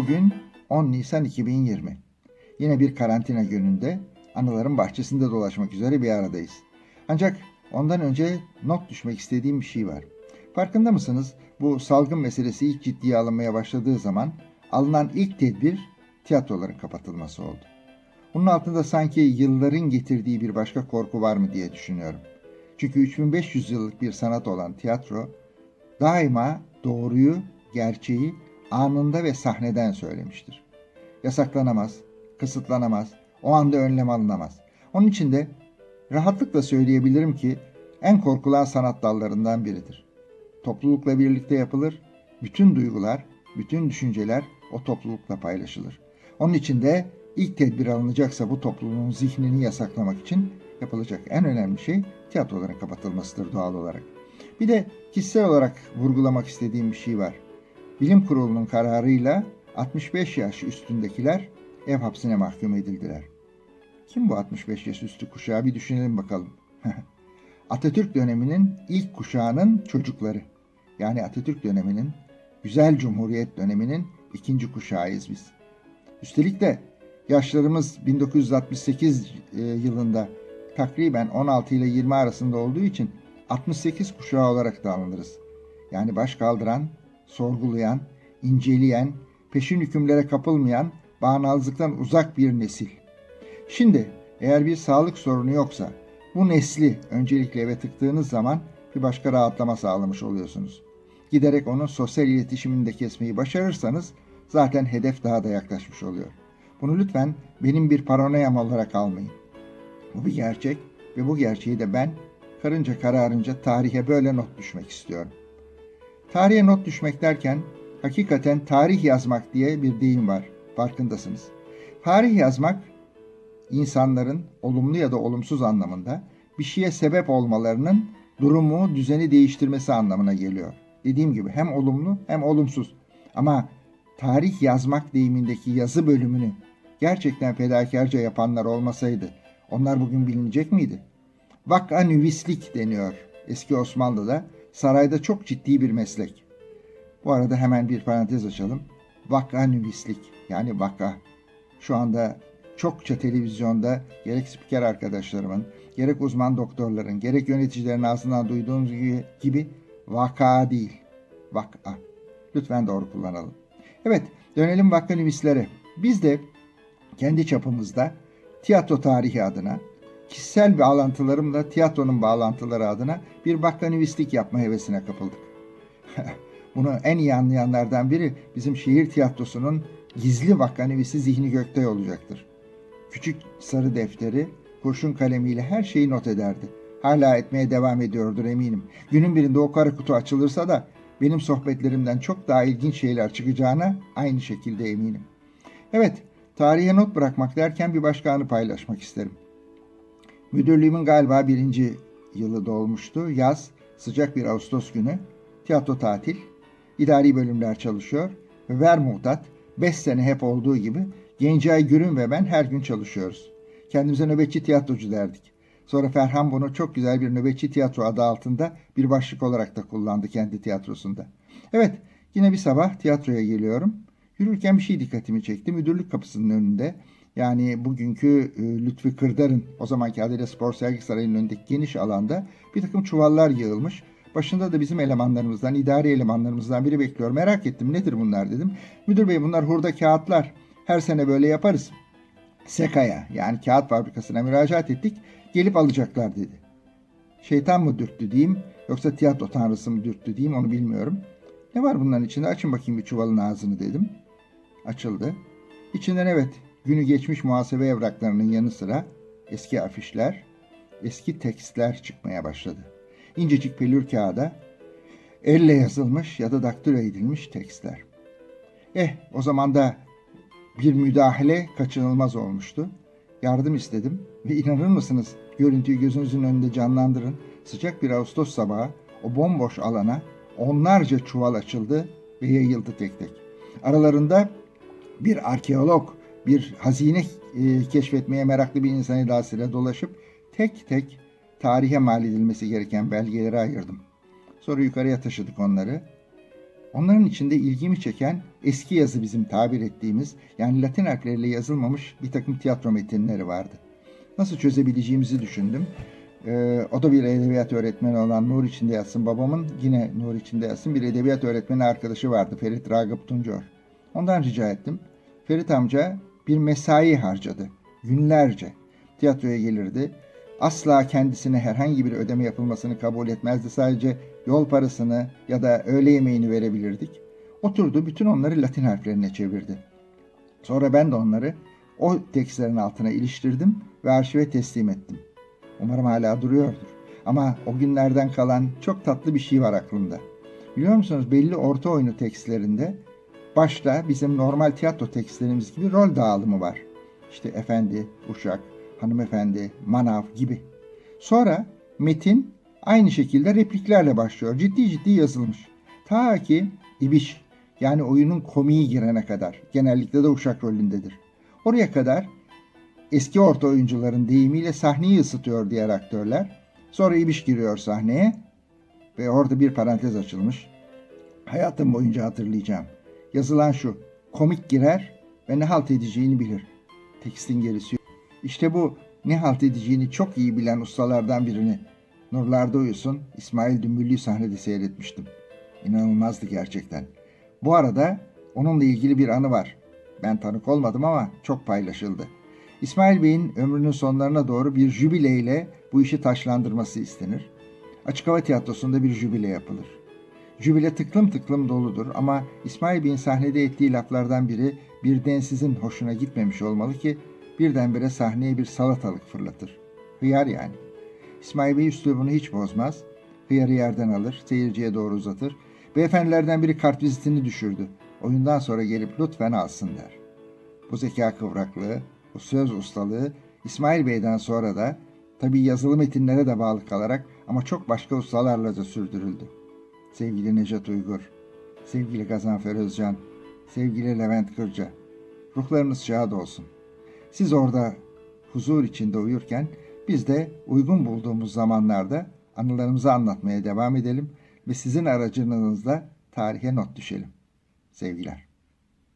Bugün 10 Nisan 2020. Yine bir karantina gününde anıların bahçesinde dolaşmak üzere bir aradayız. Ancak ondan önce not düşmek istediğim bir şey var. Farkında mısınız? Bu salgın meselesi ilk ciddiye alınmaya başladığı zaman alınan ilk tedbir tiyatroların kapatılması oldu. Bunun altında sanki yılların getirdiği bir başka korku var mı diye düşünüyorum. Çünkü 3500 yıllık bir sanat olan tiyatro daima doğruyu, gerçeği anında ve sahneden söylemiştir. Yasaklanamaz, kısıtlanamaz, o anda önlem alınamaz. Onun için de rahatlıkla söyleyebilirim ki en korkulan sanat dallarından biridir. Toplulukla birlikte yapılır, bütün duygular, bütün düşünceler o toplulukla paylaşılır. Onun için de ilk tedbir alınacaksa bu topluluğun zihnini yasaklamak için yapılacak en önemli şey tiyatroların kapatılmasıdır doğal olarak. Bir de kişisel olarak vurgulamak istediğim bir şey var. Bilim Kurulu'nun kararıyla 65 yaş üstündekiler ev hapsine mahkum edildiler. Kim bu 65 yaş üstü kuşağı bir düşünelim bakalım. Atatürk döneminin ilk kuşağının çocukları. Yani Atatürk döneminin, güzel cumhuriyet döneminin ikinci kuşağıyız biz. Üstelik de yaşlarımız 1968 e, yılında takriben 16 ile 20 arasında olduğu için 68 kuşağı olarak da alınırız. Yani baş kaldıran, sorgulayan, inceleyen, peşin hükümlere kapılmayan, bağnazlıktan uzak bir nesil. Şimdi eğer bir sağlık sorunu yoksa bu nesli öncelikle eve tıktığınız zaman bir başka rahatlama sağlamış oluyorsunuz. Giderek onun sosyal iletişimini de kesmeyi başarırsanız zaten hedef daha da yaklaşmış oluyor. Bunu lütfen benim bir paranoyam olarak almayın. Bu bir gerçek ve bu gerçeği de ben karınca kararınca tarihe böyle not düşmek istiyorum. Tarihe not düşmek derken hakikaten tarih yazmak diye bir deyim var. Farkındasınız. Tarih yazmak insanların olumlu ya da olumsuz anlamında bir şeye sebep olmalarının durumu, düzeni değiştirmesi anlamına geliyor. Dediğim gibi hem olumlu hem olumsuz. Ama tarih yazmak deyimindeki yazı bölümünü gerçekten fedakarca yapanlar olmasaydı onlar bugün bilinecek miydi? Vak'a nüvislik deniyor eski Osmanlı'da. Sarayda çok ciddi bir meslek. Bu arada hemen bir parantez açalım. Vak'a nüvislik yani vaka. Şu anda çokça televizyonda gerek spiker arkadaşlarımın, gerek uzman doktorların, gerek yöneticilerin ağzından duyduğunuz gibi, vaka değil, vak'a. Lütfen doğru kullanalım. Evet, dönelim vakka nüvislere. Biz de kendi çapımızda tiyatro tarihi adına, kişisel bağlantılarımla tiyatronun bağlantıları adına bir vakkanüvislik yapma hevesine kapıldık. Bunu en iyi anlayanlardan biri bizim şehir tiyatrosunun gizli vakkanüvisi Zihni Göktay olacaktır. Küçük sarı defteri, kurşun kalemiyle her şeyi not ederdi. Hala etmeye devam ediyordur eminim. Günün birinde o kara kutu açılırsa da benim sohbetlerimden çok daha ilginç şeyler çıkacağına aynı şekilde eminim. Evet, tarihe not bırakmak derken bir başka anı paylaşmak isterim. Müdürlüğümün galiba birinci yılı dolmuştu. Yaz, sıcak bir Ağustos günü. Tiyatro tatil. İdari bölümler çalışıyor. Ve Vermutat, 5 sene hep olduğu gibi Gencay Gürün ve ben her gün çalışıyoruz. Kendimize nöbetçi tiyatrocu derdik. Sonra Ferhan bunu çok güzel bir nöbetçi tiyatro adı altında bir başlık olarak da kullandı kendi tiyatrosunda. Evet, yine bir sabah tiyatroya geliyorum. Yürürken bir şey dikkatimi çekti. Müdürlük kapısının önünde yani bugünkü e, Lütfi Kırdar'ın o zamanki adıyla Spor Sergi Sarayı'nın önündeki geniş alanda bir takım çuvallar yığılmış. Başında da bizim elemanlarımızdan, idari elemanlarımızdan biri bekliyor. Merak ettim nedir bunlar dedim. Müdür bey bunlar hurda kağıtlar. Her sene böyle yaparız. Sekaya yani kağıt fabrikasına müracaat ettik. Gelip alacaklar dedi. Şeytan mı dürttü diyeyim yoksa tiyatro tanrısı mı dürttü diyeyim onu bilmiyorum. Ne var bunların içinde açın bakayım bir çuvalın ağzını dedim. Açıldı. İçinden evet günü geçmiş muhasebe evraklarının yanı sıra eski afişler, eski tekstler çıkmaya başladı. İncecik pelür kağıda elle yazılmış ya da daktilo edilmiş tekstler. Eh o zaman da bir müdahale kaçınılmaz olmuştu. Yardım istedim ve inanır mısınız görüntüyü gözünüzün önünde canlandırın. Sıcak bir Ağustos sabahı o bomboş alana onlarca çuval açıldı ve yayıldı tek tek. Aralarında bir arkeolog, bir hazine e, keşfetmeye meraklı bir insan edasıyla dolaşıp tek tek tarihe mal edilmesi gereken belgeleri ayırdım. Sonra yukarıya taşıdık onları. Onların içinde ilgimi çeken eski yazı bizim tabir ettiğimiz yani Latin harfleriyle yazılmamış bir takım tiyatro metinleri vardı. Nasıl çözebileceğimizi düşündüm. Ee, o da bir edebiyat öğretmeni olan Nur içinde yatsın babamın yine Nur içinde yatsın bir edebiyat öğretmeni arkadaşı vardı Ferit Ragıp Tuncor. Ondan rica ettim. Ferit amca bir mesai harcadı. Günlerce tiyatroya gelirdi. Asla kendisine herhangi bir ödeme yapılmasını kabul etmezdi. Sadece yol parasını ya da öğle yemeğini verebilirdik. Oturdu bütün onları Latin harflerine çevirdi. Sonra ben de onları o tekstlerin altına iliştirdim ve arşive teslim ettim. Umarım hala duruyordur. Ama o günlerden kalan çok tatlı bir şey var aklımda. Biliyor musunuz belli orta oyunu tekstlerinde başta bizim normal tiyatro tekstlerimiz gibi rol dağılımı var. İşte efendi, uşak, hanımefendi, manav gibi. Sonra metin aynı şekilde repliklerle başlıyor. Ciddi ciddi yazılmış. Ta ki ibiş yani oyunun komiği girene kadar. Genellikle de uşak rolündedir. Oraya kadar eski orta oyuncuların deyimiyle sahneyi ısıtıyor diğer aktörler. Sonra ibiş giriyor sahneye ve orada bir parantez açılmış. Hayatım boyunca hatırlayacağım. Yazılan şu. Komik girer ve ne halt edeceğini bilir. Tekstin gerisi. İşte bu ne halt edeceğini çok iyi bilen ustalardan birini Nurlarda Uyusun İsmail Dümbüllü'yü sahnede seyretmiştim. İnanılmazdı gerçekten. Bu arada onunla ilgili bir anı var. Ben tanık olmadım ama çok paylaşıldı. İsmail Bey'in ömrünün sonlarına doğru bir jübileyle bu işi taşlandırması istenir. Açık hava tiyatrosunda bir jübile yapılır. Jübile tıklım tıklım doludur ama İsmail Bey'in sahnede ettiği laflardan biri bir densizin hoşuna gitmemiş olmalı ki birdenbire sahneye bir salatalık fırlatır. Hıyar yani. İsmail Bey üslubunu hiç bozmaz. Hıyarı yerden alır, seyirciye doğru uzatır. Beyefendilerden biri kartvizitini düşürdü. Oyundan sonra gelip lütfen alsın der. Bu zeka kıvraklığı, bu söz ustalığı İsmail Bey'den sonra da tabii yazılı metinlere de bağlı kalarak ama çok başka ustalarla da sürdürüldü. Sevgili Necdet Uygur, sevgili Gazanfer Özcan, sevgili Levent Kırca, ruhlarınız şad olsun. Siz orada huzur içinde uyurken biz de uygun bulduğumuz zamanlarda anılarımızı anlatmaya devam edelim ve sizin aracınızla tarihe not düşelim. Sevgiler.